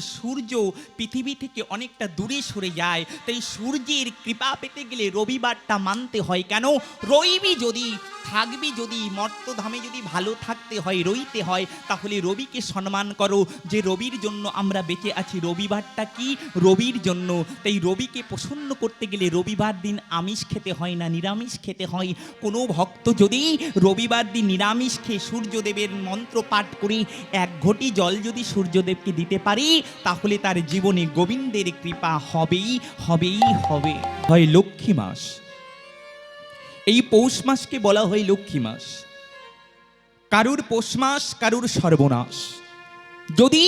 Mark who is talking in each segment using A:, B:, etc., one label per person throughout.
A: সূর্য পৃথিবী থেকে অনেকটা দূরে সরে যায়। তাই সূর্যের কৃপা পেতে গেলে রবিবারটা মানতে হয় কেন? রইবি যদি থাকবি যদি, মর্তধামে যদি ভালো থাকতে হয়, রইতে হয়, তাহলে রবিকে সম্মান করো। যে রবির জন্য আমরা বেঁচে আছি, রবিবারটা কি? রবির জন্য। তাই রবিকে প্রসন্ন করতে গেলে রবিবার দিন আমিষ খেতে হয় না, নিরামিষ খেতে হয়। কোনো ভক্ত যদি রবিবার দিন নিরামিষ খেয়ে সূর্যদেবের মন্ত্র পাঠ করে এক ঘটি জল যদি সূর্যদেবকে দিতে পারি, তাহলে তার জীবনে গোবিন্দের কৃপা হবেই হবেই, হবে। হয় লক্ষ্মী মাস। এই পৌষ মাসকে বলা হয় লক্ষ্মী মাস। কারুর পৌষ মাস, কারুর সর্বনাশ। যদি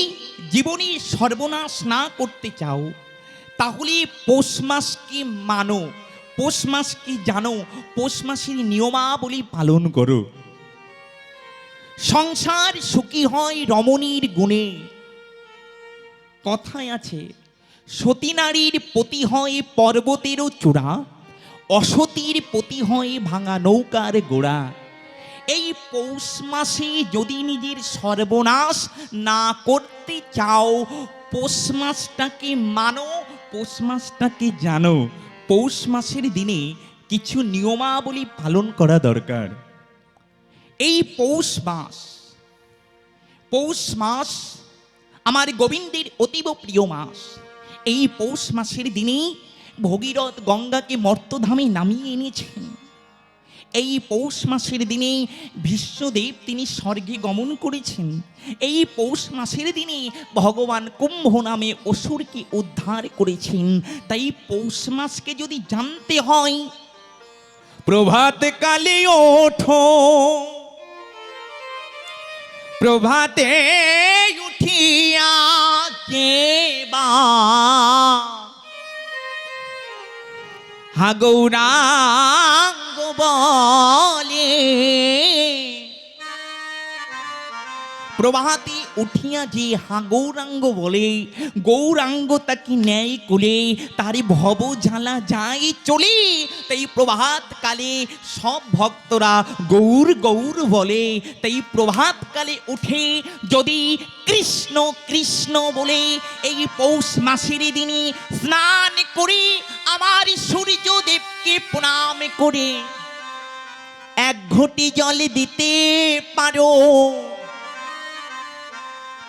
A: জীবনে সর্বনাশ না করতে চাও, তাহলে পৌষ মাসকে মানো, পৌষ মাসকে জানো, পৌষ মাসের নিয়মাবলী পালন করো। সংসার সুখী হয় রমণীর গুণে। কথায় আছে, সতী নারীর পতি হয় পর্বতেরও চূড়া। অসতীর পতি হয় ভাঙা নৌকার গোড়া। এই পৌষ মাসে যদি নিজের সর্বনাশ না করতে চাও, পৌষ মাসটাকে মানো, পৌষ মাসটাকে জানো। পৌষ মাসের দিনে কিছু নিয়মাবলী পালন করা দরকার। এই পৌষ মাস পৌষ মাস আমার গোবিন্দের অতীব প্রিয় মাস। এই পৌষ মাসের দিনেই ভগীরথ গঙ্গাকে মর্তধামে নামিয়ে এনেছেন। এই পৌষ মাসের দিনে বিশ্বদেব তিনি স্বর্গে গমন করেছেন। এই পৌষ মাসের দিনে ভগবান কুম্ভ নামে অসুরকে উদ্ধার করেছেন। তাই পৌষ মাসকে যদি জানতে হয়, প্রভাত কালে ওঠো। প্রভাতে উঠিয়া কেবা হা গৌরাঙ্গ বলে। প্রভাতে উঠিয়া যে হা গৌরাঙ্গ বলে, গৌরাঙ্গ তাকে ন্যায় কোলে তারে ভব জ্বালা যায় চলে। তাই প্রভাত কালে সব ভক্তরা গৌর গৌর বলে, তাই প্রভাত কালে উঠে যদি কৃষ্ণ কৃষ্ণ বলে, এই পৌষ মাসের দিনে স্নান করে আমার সূর্যদেবকে প্রণাম করে। এক ঘটি জল দিতে পারো।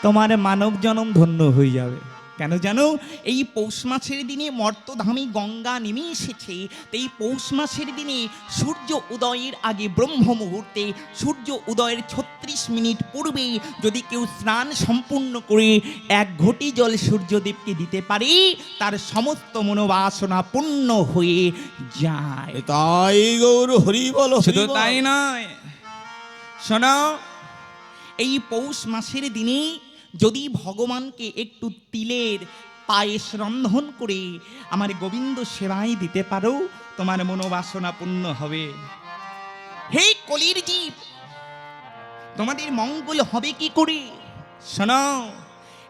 A: তোমার মানব জনম ধন্য হয়ে যাবে। কেন জানো? এই পৌষ মাসের দিনে মর্তধামী গঙ্গা নেমে এসেছে। এই পৌষ মাসের দিনে সূর্য উদয়ের আগে ব্রহ্ম মুহূর্তে সূর্য উদয়ের ছত্রিশ মিনিট পূর্বে যদি কেউ স্নান সম্পূর্ণ করে এক ঘটি জল সূর্যদেবকে দিতে পারে তার সমস্ত মনোবাসনা পূর্ণ হয়ে যায়।
B: তাই গৌর হরি বল
A: শুধু তাই নয় শোনো এই পৌষ মাসের দিনে যদি ভগবানকে একটু তিলের পায়েস রন্ধন করে আমার গোবিন্দ সেবায় দিতে পারো, তোমার মনোবাসনা পূর্ণ হবে। হে কলির জীব, তোমাদের মঙ্গল হবে কি করে? শোনো,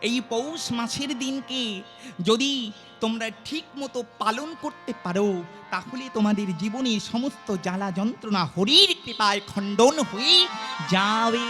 A: এই পৌষ মাসের দিনকে যদি তোমরা ঠিক মতো পালন করতে পারো, তাহলে তোমাদের জীবনের সমস্ত জ্বালা যন্ত্রণা হরির কৃপায় খণ্ডন হয়ে যাবে।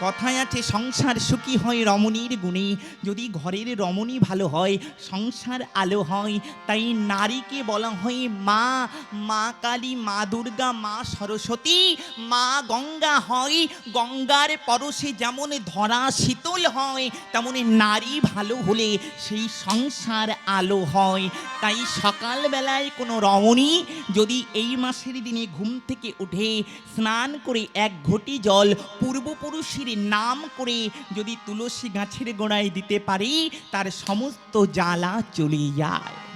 A: কথায় আছে সংসার সুখী হয় রমণীর গুণে। যদি ঘরের রমণী ভালো হয়, সংসার আলো হয়। তাই নারীকে বলা হয় মা। মা কালী, মা দুর্গা, মা সরস্বতী, মা গঙ্গা হয়। গঙ্গার পরশে যেমন ধরা শীতল হয়, তেমনি নারী ভালো হলে সেই সংসার আলো হয়। তাই সকালবেলায় কোনো রমণী যদি এই মাসের দিনে ঘুম থেকে উঠে স্নান করে এক ঘটি জল পূর্বপুরুষের নাম করে যদি তুলসী গাছের গোড়ায় দিতে পারি তার সমস্ত জ্বালা চলে যায়।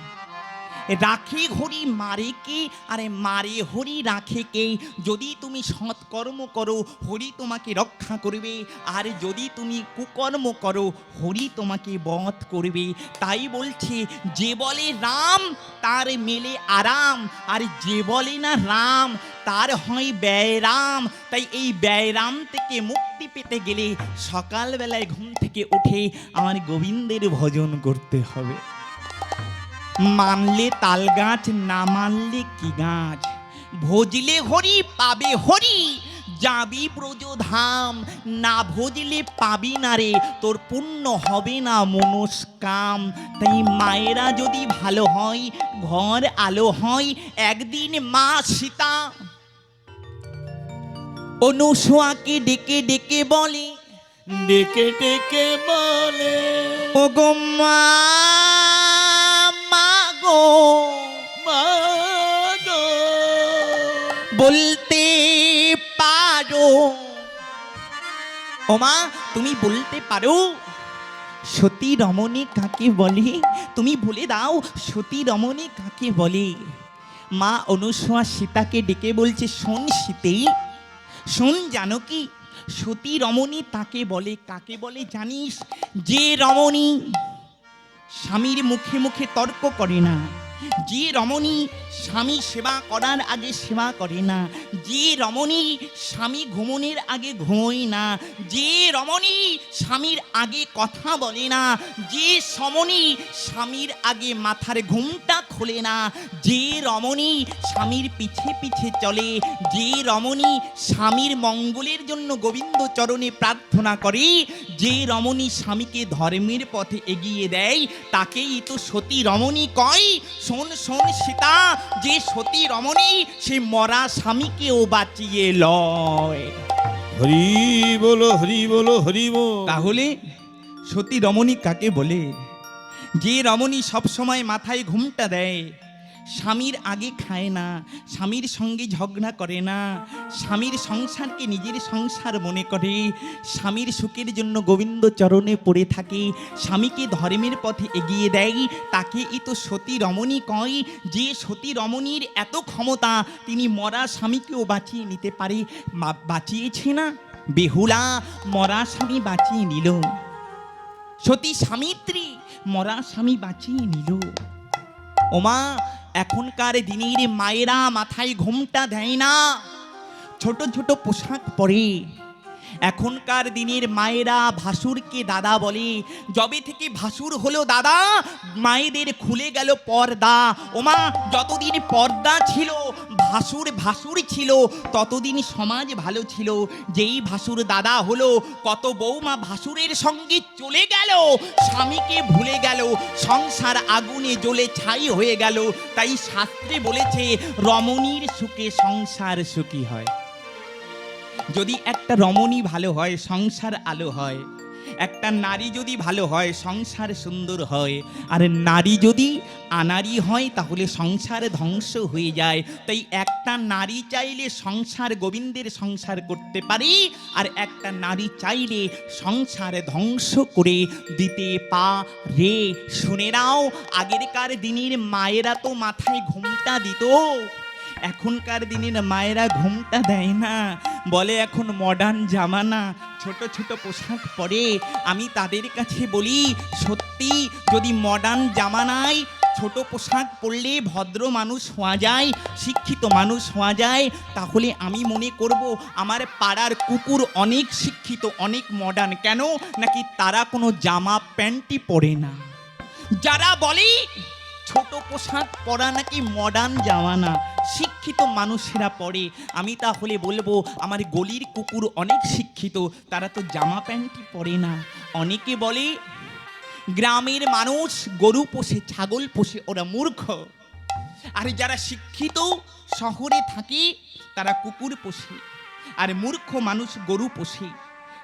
A: রাখে হরি মারে কে? আরে মারে হরি রাখে কে? যদি তুমি সৎকর্ম করো, হরি তোমাকে রক্ষা করবে। আর যদি তুমি কুকর্ম করো, হরি তোমাকে বধ করবে। তাই বলছে, যে বলে রাম, তার মেলে আরাম। আর যে বলে না রাম, তার হয় ব্যয়রাম তাই এই ব্যয়রাম থেকে মুক্তি পেতে গেলে সকালবেলায় ঘুম থেকে উঠে আমার গোবিন্দের ভজন করতে হবে। মানলে তাল গাছ না মানলে কি গাছ? ভজলে হরি পাবে হরি। যাবি ব্রজধাম না ভজলে পাবি না রে। তোর পুণ্য হবে না মনস্কাম। তাই মায়েরা যদি ভালো হয় ঘর আলো হয় একদিন মা সীতা অনুসোয়াকে ডেকে ডেকে বলে
B: ডেকে ডেকে বলে
A: ও গো মা। বলতে পারো। ও মা, তুমি বলতে পারো? সতী রমণী কাকে বলে? তুমি বলে দাও, সতী রমণী কাকে বলে? মা অনুসোয়া সীতাকে ডেকে বলছে, শোন সীতে, শোন জানো কি সতী রমণী তাকে বলে, কাকে বলে জানিস? যে রমণী স্বামীর মুখে মুখে তর্ক করে না। যে রমণী স্বামী সেবা করার আগে সেবা করে না। যে রমণী স্বামী ঘুমনের আগে ঘুমোয় না। যে রমণী স্বামীর আগে কথা বলে না। যে সমনী স্বামীর আগে মাথার ঘুমটা খোলে না। যে রমণী স্বামীর পিছে পিছে চলে যে রমণী স্বামীর মঙ্গলের জন্য গোবিন্দ চরণে প্রার্থনা করে যে রমণী স্বামীকে ধর্মের পথে এগিয়ে দেয় তাকেই তো সতী রমণী কয়। শোন শোন সীতা যে সতী রমণী সে মরা স্বামীকেও বাঁচিয়ে লয়।
B: হরি বলো হরি বলো হরি বল।
A: তাহলে সতী রমণী কাকে বলে? যে রমণী সবসময় মাথায় ঘুমটা দেয়, স্বামীর আগে খায় না, স্বামীর সঙ্গে ঝগড়া করে না, স্বামীর সংসারকে নিজের সংসার মনে করে, স্বামীর সুখের জন্য গোবিন্দ চরণে পড়ে থাকে, স্বামীকে ধর্মের পথে এগিয়ে দেয়, তাকে এ তো সতী রমণী কয়, যে সতী রমণীর এত ক্ষমতা, তিনি মরা স্বামীকেও বাঁচিয়ে নিতে পারে বাঁচিয়েছে না? বেহুলা, মরা স্বামী বাঁচিয়ে নিল। সতী স্বামিত্রী মরা স্বামী বাঁচিয়ে নিল। ওমা, এখনকার দিনের মায়েরা মাথায় ঘুমটা দেয় না। ছোট ছোট পোশাক পরে এখনকার দিনের মায়েরা ভাসুরকে দাদা বলে, যবে থেকে ভাসুর হলো দাদা, মায়েদের খুলে গেল পর্দা। ওমা, যতদিন পর্দা ছিল, ভাসুর ভাসুর ছিল, ততদিন সমাজ ভালো ছিল। যেই ভাসুর দাদা হলো, কত বৌমা ভাসুরের সঙ্গে চলে গেল, স্বামীকে ভুলে গেল, সংসার আগুনে জ্বলে ছাই হয়ে গেল। তাই শাস্ত্রে বলেছে, রমণীর সুখে সংসার সুখী হয়। যদি একটা রমণী ভালো হয়, সংসার আলো হয়। একটা নারী যদি ভালো হয়, সংসার সুন্দর হয়। আর নারী যদি আনারি হয়, তাহলে সংসার ধ্বংস হয়ে যায়। তাই একটা নারী চাইলে সংসার, গোবিন্দের সংসার করতে পারি। আর একটা নারী চাইলে সংসার ধ্বংস করে দিতে পা রে শুনে নাও, আগেরকার দিনের মায়েরা তো মাথায় ঘুমটা দিত। এখনকার দিনের মায়েরা ঘুমটা দেয় না। বলে, এখন মডার্ন জামানা, ছোট ছোট পোশাক পরে আমি তাদের কাছে বলি, সত্যি যদি মডার্ন জামানায় ছোট পোশাক পরলে ভদ্র মানুষ হওয়া যায়, শিক্ষিত মানুষ হওয়া যায়, তাহলে আমি মনে করব আমার পাড়ার কুকুর অনেক শিক্ষিত, অনেক মডার্ন কেন? নাকি তারা কোনো জামা প্যান্টই পরে না? যারা বলে, ছোট পোশাক পরা নাকি মডার্ন জামানা শিক্ষিত মানুষেরা পরে আমি তাহলে বলব, আমার গলির কুকুর অনেক শিক্ষিত, তারা তো জামা প্যান্টই পরে না। অনেকে বলে, গ্রামের মানুষ গরু পোষে, ছাগল পোষে, ওরা মূর্খ। আর যারা শিক্ষিত শহরে থাকে, তারা কুকুর পোষে। আর মূর্খ মানুষ গরু পোষে।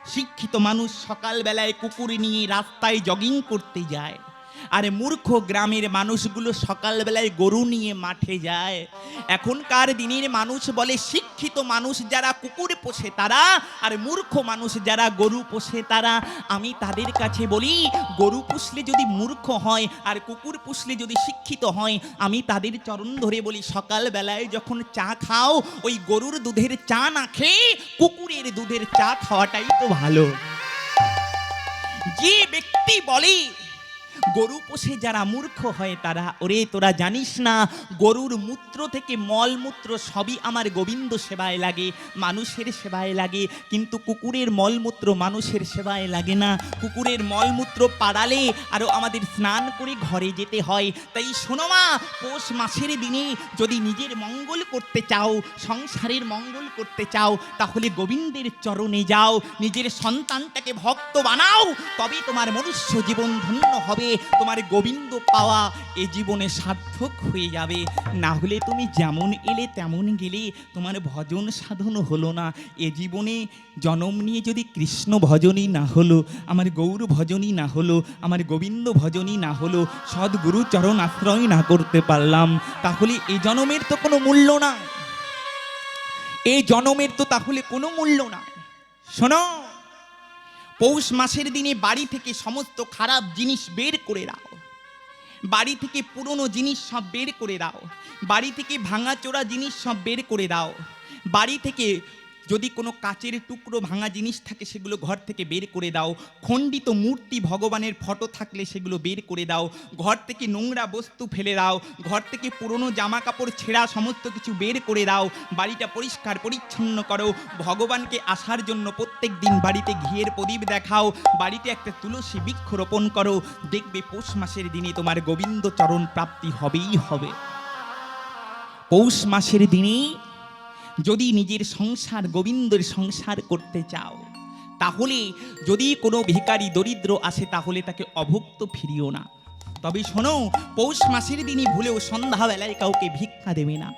A: শিক্ষিত মানুষ সকালবেলায় কুকুর নিয়ে রাস্তায় জগিং করতে যায়। আর মূর্খ গ্রামের মানুষগুলো সকালবেলায় গরু নিয়ে মাঠে যায়। এখনকার দিনের মানুষ বলে শিক্ষিত মানুষ যারা কুকুর পোষে তারা, আর মূর্খ মানুষ যারা গরু পোষে তারা। আমি তাদের কাছে বলি, গরু পুষলে যদি মূর্খ হয়, আর কুকুর পুষলে যদি শিক্ষিত হয়, আমি তাদের চরণ ধরে বলি, সকালবেলায় যখন চা খাও, ওই গরুর দুধের চা না খেয়ে কুকুরের দুধের চা খাওয়াটাই তো ভালো। যে ব্যক্তি বলে গরু পোষে যারা মূর্খ হয় তারা, ওরে তোরা জানিস না, গরুর মূত্র থেকে মলমূত্র সবই আমার গোবিন্দ সেবায় লাগে, মানুষের সেবায় লাগে, কিন্তু কুকুরের মলমূত্র মানুষের সেবায় লাগে না। কুকুরের মলমূত্র পাড়ালে আরও আমাদের স্নান করে ঘরে যেতে হয়। তাই শোনো মা, পৌষ মাসের দিনে যদি নিজের মঙ্গল করতে চাও, সংসারের মঙ্গল করতে চাও, তাহলে গোবিন্দের চরণে যাও, নিজের সন্তানটাকে ভক্ত বানাও, তবে তোমার মনুষ্য জীবন ধন্য হবে। তোমার গোবিন্দ পাওয়া এ জীবনে সার্থক হয়ে যাবে। না হলে তুমি যেমন এলে তেমন গেলে তোমার ভজন সাধন হলো না। এ জীবনে জন্ম নিয়ে যদি কৃষ্ণ ভজনই না হলো, আমার গৌর ভজনই না হলো, আমার গোবিন্দ ভজনই না হলো, সদ্গুরু চরণ আশ্রয় না করতে পারলাম, তাহলে এ জনমের তো কোনো মূল্য না এই জনমের তো তাহলে কোনো মূল্য নাই। শোনো। পৌষ মাসের দিনে বাড়ি থেকে সমস্ত খারাপ জিনিস বের করে দাও। বাড়ি থেকে পুরনো জিনিস সব বের করে দাও। বাড়ি থেকে ভাঙাচোরা জিনিস সব বের করে দাও। বাড়ি থেকে যদি কোনো কাচের টুকরো ভাঙা জিনিস থাকে, সেগুলো ঘর থেকে বের করে দাও। খণ্ডিত মূর্তি ভগবানের ফটো থাকলে সেগুলো বের করে দাও। ঘর থেকে নোংরা বস্তু ফেলে দাও। ঘর থেকে পুরনো জামা কাপড় ছেঁড়া সমস্ত কিছু বের করে দাও। বাড়িটা পরিষ্কার পরিচ্ছন্ন করো। ভগবানকে আসার জন্য প্রত্যেক দিন বাড়িতে ঘিয়ের প্রদীপ দেখাও। বাড়িতে একটা তুলসী বৃক্ষ রোপণ করো। দেখবে পৌষ মাসের দিনে তোমার গোবিন্দ চরণ প্রাপ্তি হবেই হবে। পৌষ মাসের দিনে যদি নিজের সংসার গোবিন্দের সংসার করতে চাও, তাহলে যদি কোনো ভিখারি দরিদ্র আসে, তাহলে তাকে অভুক্ত ফিরিও না। তবে শোনো, পৌষ মাসের দিনই ভুলেও সন্ধ্যাবেলায় কাউকে ভিক্ষা দেবে না।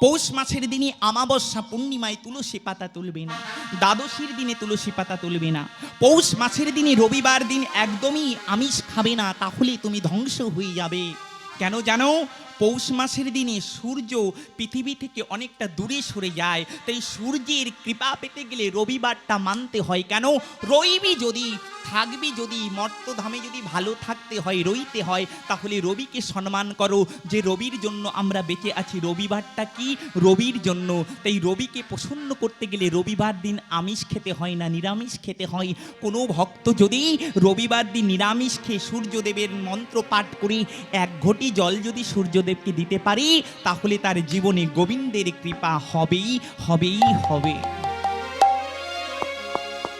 A: পৌষ মাসের দিনে আমাবস্যা পূর্ণিমায় তুলসী পাতা তুলবে না। দ্বাদশীর দিনে তুলসী পাতা তুলবে না। পৌষ মাসের দিনে রবিবার দিন একদমই আমিষ খাবে না, তাহলে তুমি ধ্বংস হয়ে যাবে। কেন জানো? পৌষ মাসের দিনে সূর্য পৃথিবী থেকে অনেকটা দূরে সরে যায়, তাই সূর্যের কৃপা পেতে গেলে রবিবারটা মানতে হয়। কেন? রইবি যদি, থাকবি যদি, মর্তধামে যদি ভালো থাকতে হয়, রইতে হয়, তাহলে রবিকে সম্মান করো যে রবির জন্য আমরা বেঁচে আছি। রবিবারটা কি? রবির জন্য। তাই রবিকে প্রসন্ন করতে গেলে রবিবার দিন আমিষ খেতে হয় না, নিরামিষ খেতে হয়। কোনো ভক্ত যদি রবিবার দিন নিরামিষ খেয়ে সূর্যদেবের মন্ত্র পাঠ করে, এক ঘটি জল যদি সূর্যদেবকে দিতে পারি, তাহলে তার জীবনে গোবিন্দের কৃপা হবেই হবেই, হবে।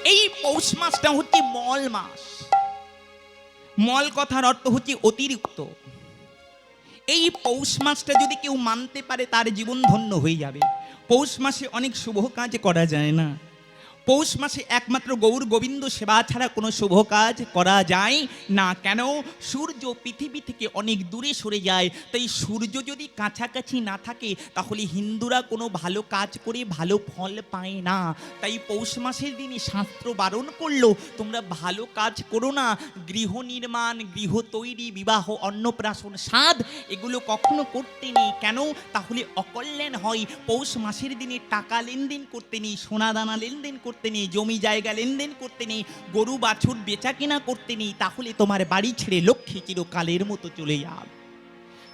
A: এই পৌষ মাসটা হচ্ছে মল মাস। মল কথার অর্থ হচ্ছে অতিরিক্ত। এই পৌষ মাসটা যদি কেউ মানতে পারে, তার জীবন ধন্য হয়ে যাবে। পৌষ মাসে অনেক শুভ কাজ করা যায় না। পৌষ মাসে একমাত্র গৌর গোবিন্দ সেবা ছাড়া কোনো শুভ কাজ করা যায় না। কেন? সূর্য পৃথিবী থেকে অনেক দূরে সরে যায়, তাই সূর্য যদি কাছাকাছি না থাকে, তাহলে হিন্দুরা কোনো ভালো কাজ করে ভালো ফল পায় না। তাই পৌষ মাসের দিনে শাস্ত্র বারণ করল, তোমরা ভালো কাজ করো না। গৃহ নির্মাণ, গৃহ তৈরি, বিবাহ, অন্নপ্রাশন স্বাদ এগুলো কখনো করতে নেই। কেন? তাহলে অকল্যাণ হয়। পৌষ মাসের দিনে টাকা লেনদেন করতে নেই, সোনা দানা লেনদেন করতে নেই, জমি জায়গা লেনদেন করতে নেই, গরু বাছুর বেচা কেনা করতে নেই, তাহলে তোমার বাড়ি ছেড়ে লক্ষ্মী চিরকালের মতো চলে যাবে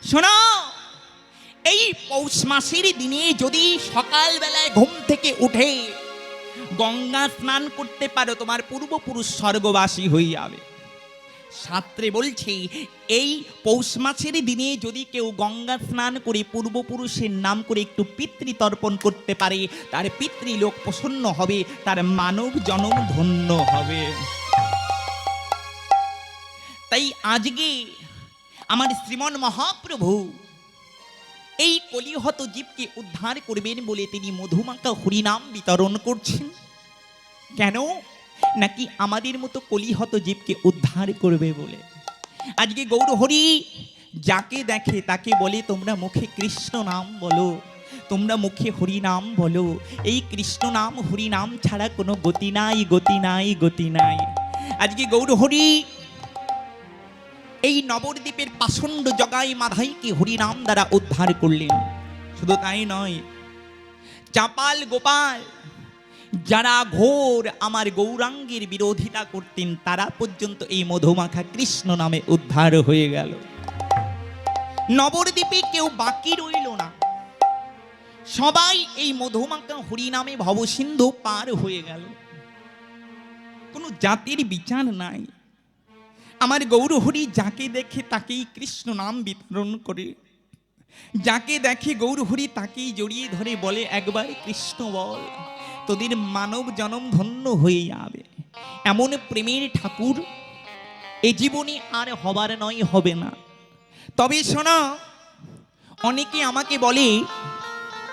A: শোনো, এই পৌষ মাসের দিনে যদি সকালবেলায় ঘুম থেকে উঠে গঙ্গা স্নান করতে পারো, তোমার পূর্বপুরুষ স্বর্গবাসী হয়ে যাবে। শাস্ত্রে বলছে, এই পৌষ মাসের দিনে যদি কেউ গঙ্গা স্নান করে পূর্বপুরুষের নাম করে একটু পিতৃতর্পণ করতে পারে, তার পিতৃলোক প্রসন্ন হবে, তার মানব জনম ধন্য হবে। তাই আজকে আমার শ্রীমন মহাপ্রভু এই কলিহত জীবকে উদ্ধার করবেন বলে তিনি মধুমাকা হরিনাম বিতরণ করছেন। কেন? নাকি আমাদের মতো কলিহত জীবকে উদ্ধার করবে বলে? আজকে গৌর হরি যাকে দেখে তাকে বলে, তোমরা মুখে কৃষ্ণ নাম বলো, তোমরা মুখে হরি নাম বলো। এই কৃষ্ণ নাম, হরি নাম ছাড়া কোনো গতি নাই গতি নাই গতি নাই। আজকে গৌর হরি এই নবদ্বীপের পাষণ্ড জগাই মাধাইকে হরিনাম দ্বারা উদ্ধার করলেন। শুধু তাই নয়, চাপাল গোপাল যারা ঘোর আমার গৌরাঙ্গের বিরোধিতা করতেন, তারা পর্যন্ত এই মধুমাখা কৃষ্ণ নামে উদ্ধার হয়ে গেল। নবদ্বীপে কেউ বাকি রইল না। সবাই এই মধুমাখা হরিনামে ভবসিন্ধু পার হয়ে গেল। কোনো জাতির বিচার নাই। আমার গৌরহরি যাকে দেখে তাকেই কৃষ্ণ নাম বিতরণ করে। যাকে দেখে গৌরহরি তাকেই জড়িয়ে ধরে বলে, একবার কৃষ্ণ বল। তোদের মানব জনম ধন্য হয়ে যাবে। এমন প্রেমের ঠাকুর এ জীবনে আর হবার নয়, হবে না। তবে শোনা, অনেকে আমাকে বলে,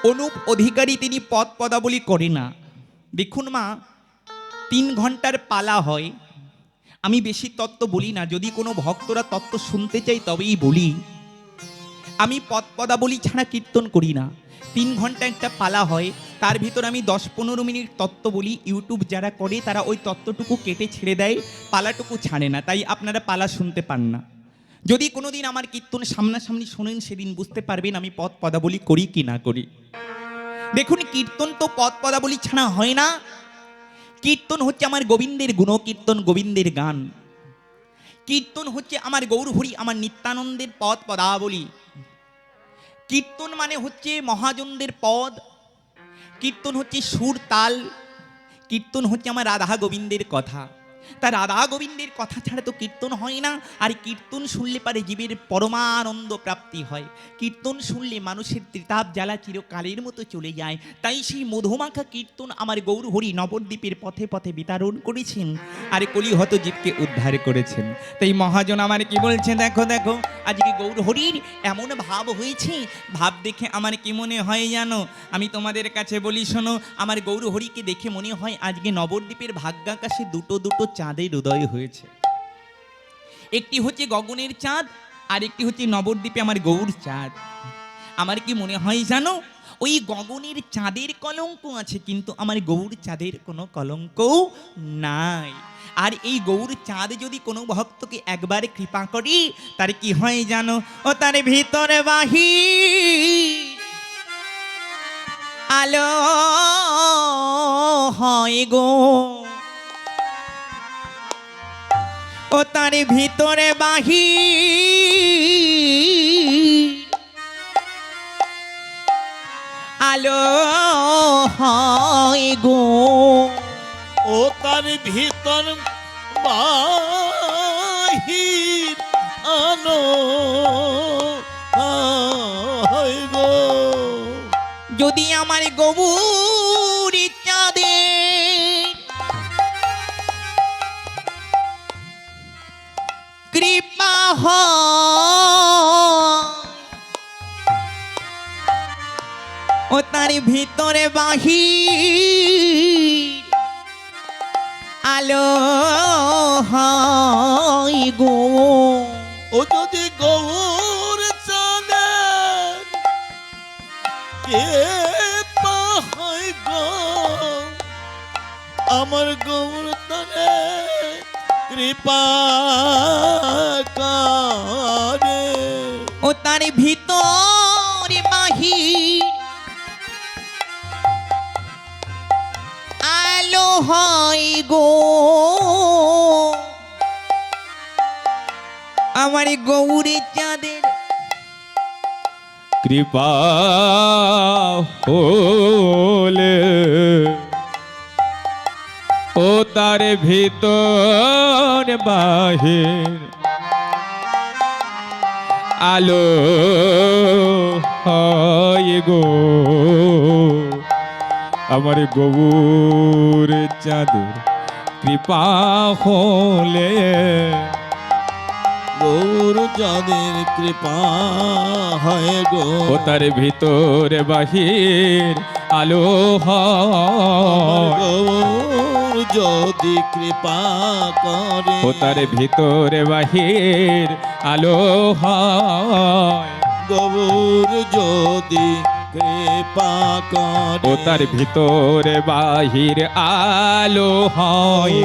A: অনুপ অধিকারী তিনি পদ পদাবলী করে না। দেখুন মা, তিন ঘণ্টার পালা হয়। আমি বেশি তত্ত্ব বলি না, যদি কোনো ভক্তরা তত্ত্ব শুনতে চাই তবেই বলি। আমি পদ পদাবলী ছাড়া কীর্তন করি না। তিন ঘণ্টা একটা পালা হয় তার ভিতর আমি দশ পনেরো মিনিট তত্ত্ব বলি। ইউটিউব যারা করে, তারা ওই তত্ত্বটুকু কেটে ছেড়ে দেয়, পালাটুকু ছাড়ে না। তাই আপনারা পালা শুনতে পান না। যদি কোনোদিন আমার কীর্তন সামনাসামনি শোনেন, সেদিন বুঝতে পারবেন আমি পদ পদাবলী করি কি না করি। দেখুন, কীর্তন তো পদ পদাবলী ছাড়া হয় না। কীর্তন হচ্ছে আমার গোবিন্দের গুণ, কীর্তন গোবিন্দের গান। কীর্তন হচ্ছে আমার গৌরহরি, আমার নিত্যানন্দের পদ পদাবলী। কীর্তন মানে হচ্ছে মহাজনদের পদ কীর্তন হচ্ছে সুর তাল। কীর্তন হচ্ছে আমার রাধা গোবিন্দের কথা। তা রাধা গোবিন্দের কথা ছাড়া তো কীর্তন হয় না। আর কীর্তন শুনলে পারে জীবের পরমানন্দ প্রাপ্তি হয়। কীর্তন শুনলে মানুষের ত্রিতাপ জ্বালা চিরকালের মতো চলে যায়। তাই সেই মধুমাখা কীর্তন আমার গৌরহরি নবদ্বীপের পথে পথে বিতরণ করেছেন আর কলিহত জীবকে উদ্ধার করেছেন। তাই মহাজন আমার কি বলছেন, দেখো দেখো, আজকে গৌরহরির এমন ভাব হয়েছে। ভাব দেখে আমার কি মনে হয় জানো? আমি তোমাদের কাছে বলি, শোনো, আমার গৌরহরিকে দেখে মনে হয় আজকে নবদ্বীপের ভাগ্যাকাশে দুটো দুটো চাঁদের উদয় হয়েছে। একটি হচ্ছে গগনের চাঁদ আর একটি হচ্ছে নবদ্বীপে আমার গৌর চাঁদ। আমার কি মনে হয় জানো, ওই গগনের চাঁদের কলঙ্ক আছে, কিন্তু আমার গৌর চাঁদের কোনো কলঙ্ক নাই। আর এই গৌর চাঁদ যদি কোনো ভক্তকে একবার কৃপা করি, তার কি হয় জানো, ও তার ভিতরে বাহি আলো হয় গো। ও তার ভিতরে বাহি। আলো হয় গো।
B: ও তার ভিতর বাহির আনো হয় গো।
A: যদি আমার গবুর তার ভিতরে বাহির। আলো হয় গো।
B: ও যদি গৌর চাঁদের কে পাহাই গো? আমার গৌর তনে কৃপা করে।
A: ও তার ভিতর হয় গো। আমার গৌরী চাঁদের
B: কৃপা হলে ও তার ভিতর বাহির আলো হয় গো। আমার গৌর চাঁদের কৃপা হলে। গৌর যাদের কৃপা হয় গো। ও তার ভিতর বাহির আলো গৌর যদি কৃপা করে। ও তার ভিতর বাহির আলো হয়। গৌর যদি কৃপা করে। ও তার ভিতরে বাহির আলো হয়।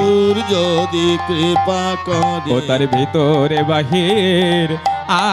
B: যদি কৃপা করে। ও তার ভিতরে বাহির আলো